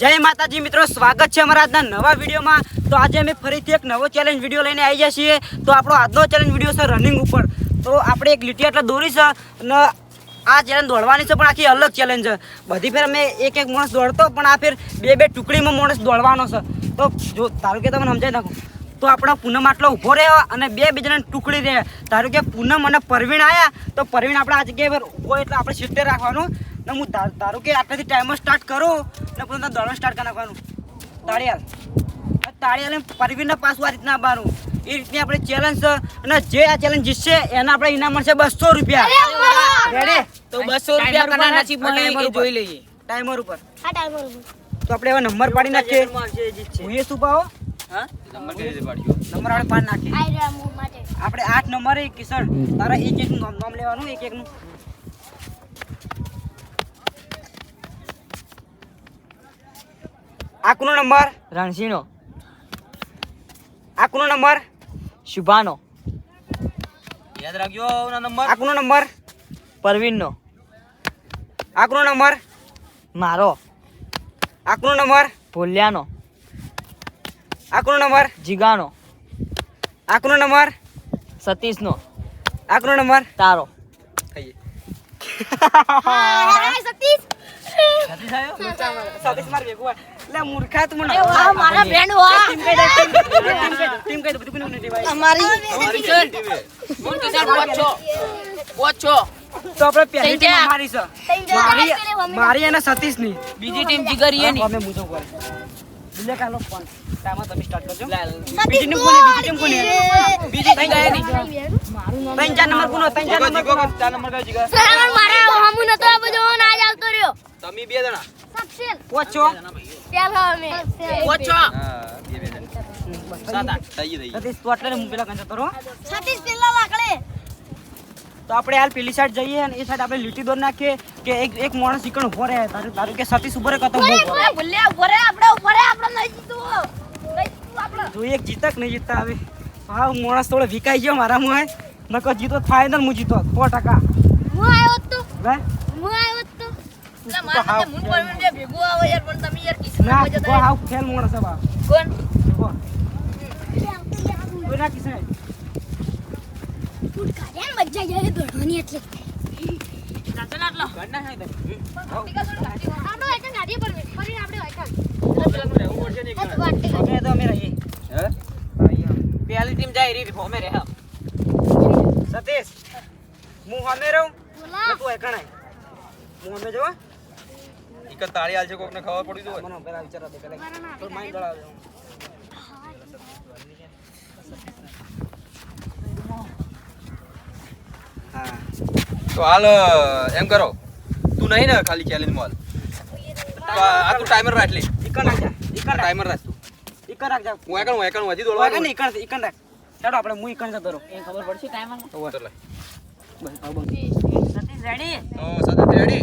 જય માતાજી મિત્રો, સ્વાગત છે અમારા આજના નવા વિડીયોમાં. તો આજે અમે ફરીથી એક નવો ચેલેન્જ વીડિયો લઈને આવી જઈએ છીએ. તો આપણો આજનો ચેલેન્જ વીડિયો છે રનિંગ ઉપર. તો આપણે એક લીટી એટલે દોરી છે અને આ ચેલેન્જ દોડવાની છે પણ આખી અલગ ચેલેન્જ છે. બધી ફેર અમે એક એક માણસ દોડતો, પણ આ ફેર બે બે ટુકડીમાં માણસ દોડવાનો છે. તો જો ધારો કે તમને સમજાવી નાખું. તો આપણો પૂનમ આટલો ઊભો રહ્યો અને બે બે જણાની ટુકડી રહે. ધારો કે પૂનમ અને પરવીણ આવ્યા તો પરવીણ આપણે આ જગ્યાએ પર ઊભો એટલે આપણે સિત્તેર રાખવાનું. ને હું ધારો કે આટલાથી ટાઈમર સ્ટાર્ટ કરો. ને પછી દોડવાનું સ્ટાર્ટ કરી નાખવાનું. તાળિયાલ. તાળિયાલ એમ પરવીણને પાછું આ રીતના આવવાનું. એ રીતની આપણે ચેલેન્જ છે. અને જે આ ચેલેન્જ જીતશે એના આપણે ઇનામ મળશે બસો રૂપિયા. રેડી તો બસો રૂપિયા કના નસીબમાં હે એ જોઈ લઈએ. ટાઈમર ઉપર. હા ટાઈમર તો આપણે એવા નંબર પાડી નાખીએ. હું એ શું પાવો હા? નંબર આપણે પાડી નાખીએ. આપણે આઠ નંબરે કિશન. તારા એક એક નામ નામ લેવાનું એક એકનું આ કોનો નંબર? રણસીનો. આ કોનો નંબર? શુભાનો. યાદ રાખજો ઓના નંબર. આ કોનો નંબર? પરવીનનો. આ કોનો નંબર? મારો. આ કોનો નંબર? ભોલ્યાનો. આ કોનો નંબર? જીગાનો. આ કોનો નંબર? સતીશનો. આ કોનો નંબર? તારો. હા સતીશ. સતીશ માર ભેગું. લે મૂર્ખા તું મને મારા બેન વાહ. ટીમ કઈ દે ટીમ કઈ દે ટીમ કહી દે ટીમ. કહી દે સર કોને નથી તો આપણે પહેલી ટીમ અમારી છે. મારી મારી અને સતીશની. બીજી ટીમ જીગરી એની અમે મુજો કરે બીજા કાલો ફોન ટાઈમર તમે સ્ટાર્ટ કરજો. બીજી ટીમ કોની બીજી ટીમ કોની? બીજી ટીમ કઈ ત્રણ ચાર નંબર કોનો? ત્રણ ચાર નંબર કોનો? ચાર નંબર કયો જીગર? શ્રાવણ મારા હમુ નતો આ બધો ના જ આવતો રહ્યો. તમે બે જણા. સક્ષેલ અમે ઓછો હા સતીશ તું આપણે હાલ પેલી સાઈડ જઈએ અને એ સાઈડ આપણે લીટી દોર નાખીએ કે એક એક માણસ ઈકણ ઊભો રહે. તારું તારું કે સતીશ ઊભો રહે ઊભો આપણે જીતું. જોઈએ જીતક નહીં જીતતા હવે. હા માણસ થોડો વિકાઈ ગયો મારા મુએ નકો જીતો ફાઇનલ હું જીતો. સો ટકા. હું આવ્યો તો. હું? પહેલી ટીમ જાય રી ફોમે રે સતીશ હું હમે રહું? તું એકણાય હું હમે જો જ તાળી આલશે કોકને ખબર પડી તો મને માઇન્ડ હા તો હાલ એમ કરો. તું નહીં ને ખાલી ચેલેન્જ મોલ. આ તું ટાઈમર રાખ લે. ઇકન રાખ. ઇકન ટાઈમર રાખ તું. ઇકન રાખ જા હું એકણ હું એકણ હજી દોડવા દોડવાનું ઇકન ઈકણ ઈકણ રાખ ચાલો આપણે હું ઇકન જતો રહું. એ ખબર પડશે ટાઈમર. ચાલે. બસ આવ બસ સતીશ રેડી ઓ સાથે રેડી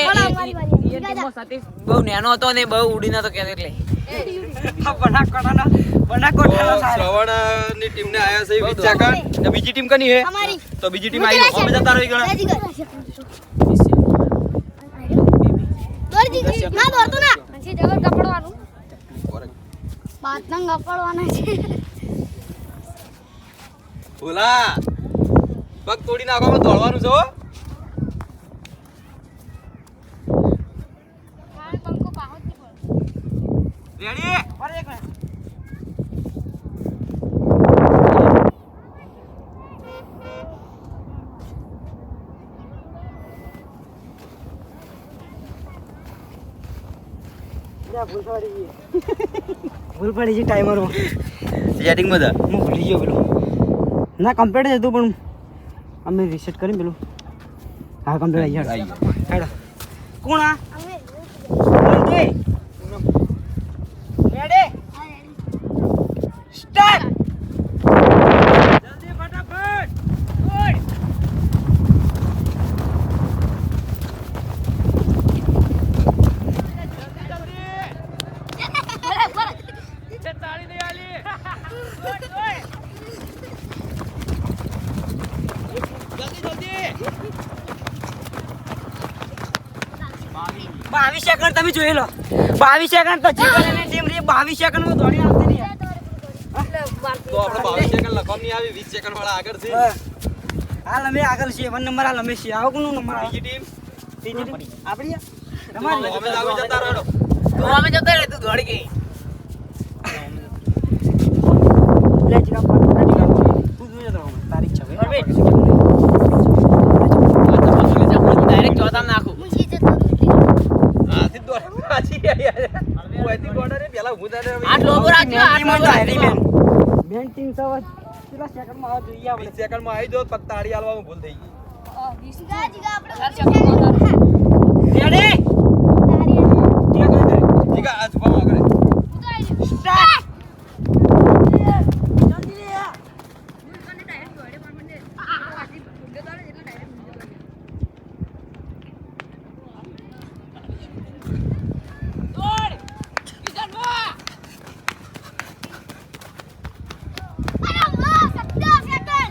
ટીમમાં સતીશ. બહુ નાનો હતો ને બહુ ઉડી નતો કે એટલે. આ બનાસકાંઠાના બનાસકાંઠાના તો સાહેબ. શ્રવણની ટીમ ને આયા છે વીસ સેકન્ડ ને બીજી ટીમ કની હે? તો બીજી ટીમ આવી અમે જતા રહી ગણા. ના દોરતો ના. પછી જબર કપડવાનું. બાતના કપડવાના છે ભોલા પગ તોડી નાખવામાં દોડવાનું છે હો. રેડી અરે એક મિનિટ. જા, ભૂલ પડી ગઈ. ભૂલ પડી છે ટાઈમર સેટિંગ બધા હું ભૂલી ગયો પેલું. ના કમ્પ્લીટ જ હતું પણ અમે રીસેટ કરી પેલું. હા કમ્પ્લીટ આવી જાય કોણ આ અમે નંદુઈ રેડી સ્ટાર્ટ જલ્દી ફટાફટ ઓય બાવીસ સેકન્ડ તમે જોઈ લો. બાવીસ સેકન્ડ તો જીવન ટીમ રે બાવીસ સેકન્ડમાં દોડી આવતી નહીં તો આપણે બાવીસ સેકન્ડ લખવાની નહીં આવી વીસ સેકન્ડ વાળા આગળ છે. હાલ અમે આગળ છીએ વન નંબર હાલ અમે છીએ આવો કોનો નંબર? આવી ટીમ? ત્રીજી ટીમ? આપણી? આ? અમે તમારી? જતા રહો તું અમે જતા રહે તું દોડી ગઈ લે જીરા પાટ લે જીરા પાટ. તું જોઈ જતો હવે. તારી ઈચ્છા ભાઈ. ડાયરેક્ટ ચોથામાં નાખું મુજી જતો નથી હાથી દોડ પાછી આવી ઓયથી રાખજો હેરી બેન. બેન કેટલા સેકન્ડમાં જોઈએ આપણે? સેકન્ડમાં આવી જાઓ પછી તાળી હાલવામાં ભૂલ થઈ ગઈ. જીગા જીગા આપણે રેડી તારી ઠીક છે જીગા આ છુપામાં આગળ સ્ટાર્ટ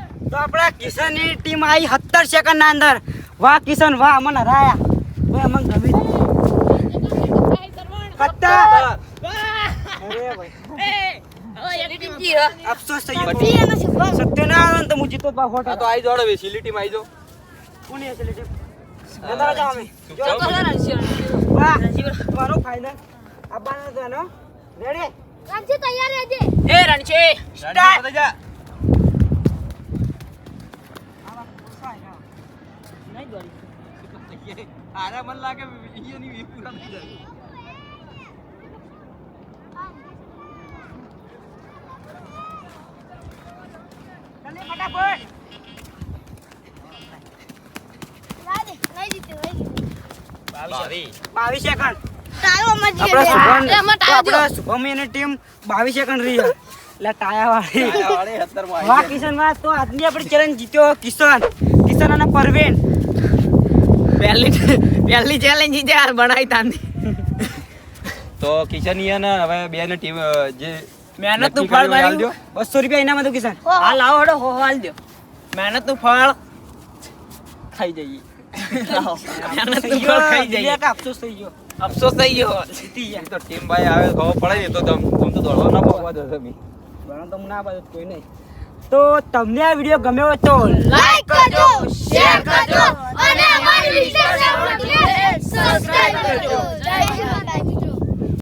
તો આપણા કિશનની ટીમ આવી સત્તર સેકન્ડ ના અંદર. વાહ કિશન વાહ અમને હરાયા. ભાઈ અમને ગમી અફસોસ થઈ ગયો. સત્યનારાયણ તો હું જીતો બા ફોટો તો આવી જાઓ હવે સીલી ટીમ આવી જાઓ. કોની હશે લે ટીમ બધા જાઓ અમે જાઓ. વાહ તમારો ફાઇનલ આબાનો તો રેડી રાજ્ય તૈયાર રહેજે. એ રણછે સ્ટાર્ટ બધા દોડી આરા મન લાગે ઈયોની વી પૂરા થઈ જાય ફટાફટ. બાવીસ. સેકન્ડ આપણા શુભમ તો ટીમ બાવીસ સેકન્ડ રહી એટલે ટાયા વાળી વાહ કિશન વાહ તો આજની આપણી ચેલેન્જ જીત્યો કિશન. કિશન અને પરવીન. પહેલી પહેલી ચેલેન્જ છે યાર બનાવી તાંદી. તો ને હવે બે ને ટીમ જે મહેનતનું ફળ મારી બસો રૂપિયા ઇનામ હતું કિશન. હા લાવો હડો હો હાલ દો મહેનતનું ફળ ખાઈ જઈએ. મહેનતનું ફળ ખાઈ જઈએ. કે અફસોસ થઈ ગયો. અફસોસ થઈ ગયો. જીતી ગયા. તો ટીમ ભાઈ આવે ખબર પડે તો તમ તમ તો દોડવા ના પાવા દો તમે. બરાબર તો ના પાડો કોઈ નહીં. તો તમને આ વીડિયો ગમ્યો હોય તો લાઈક કરજો શેર કરજો, અને અમારી વીડિયો સબસ્ક્રાઇબ કરજો. જય માતાજી.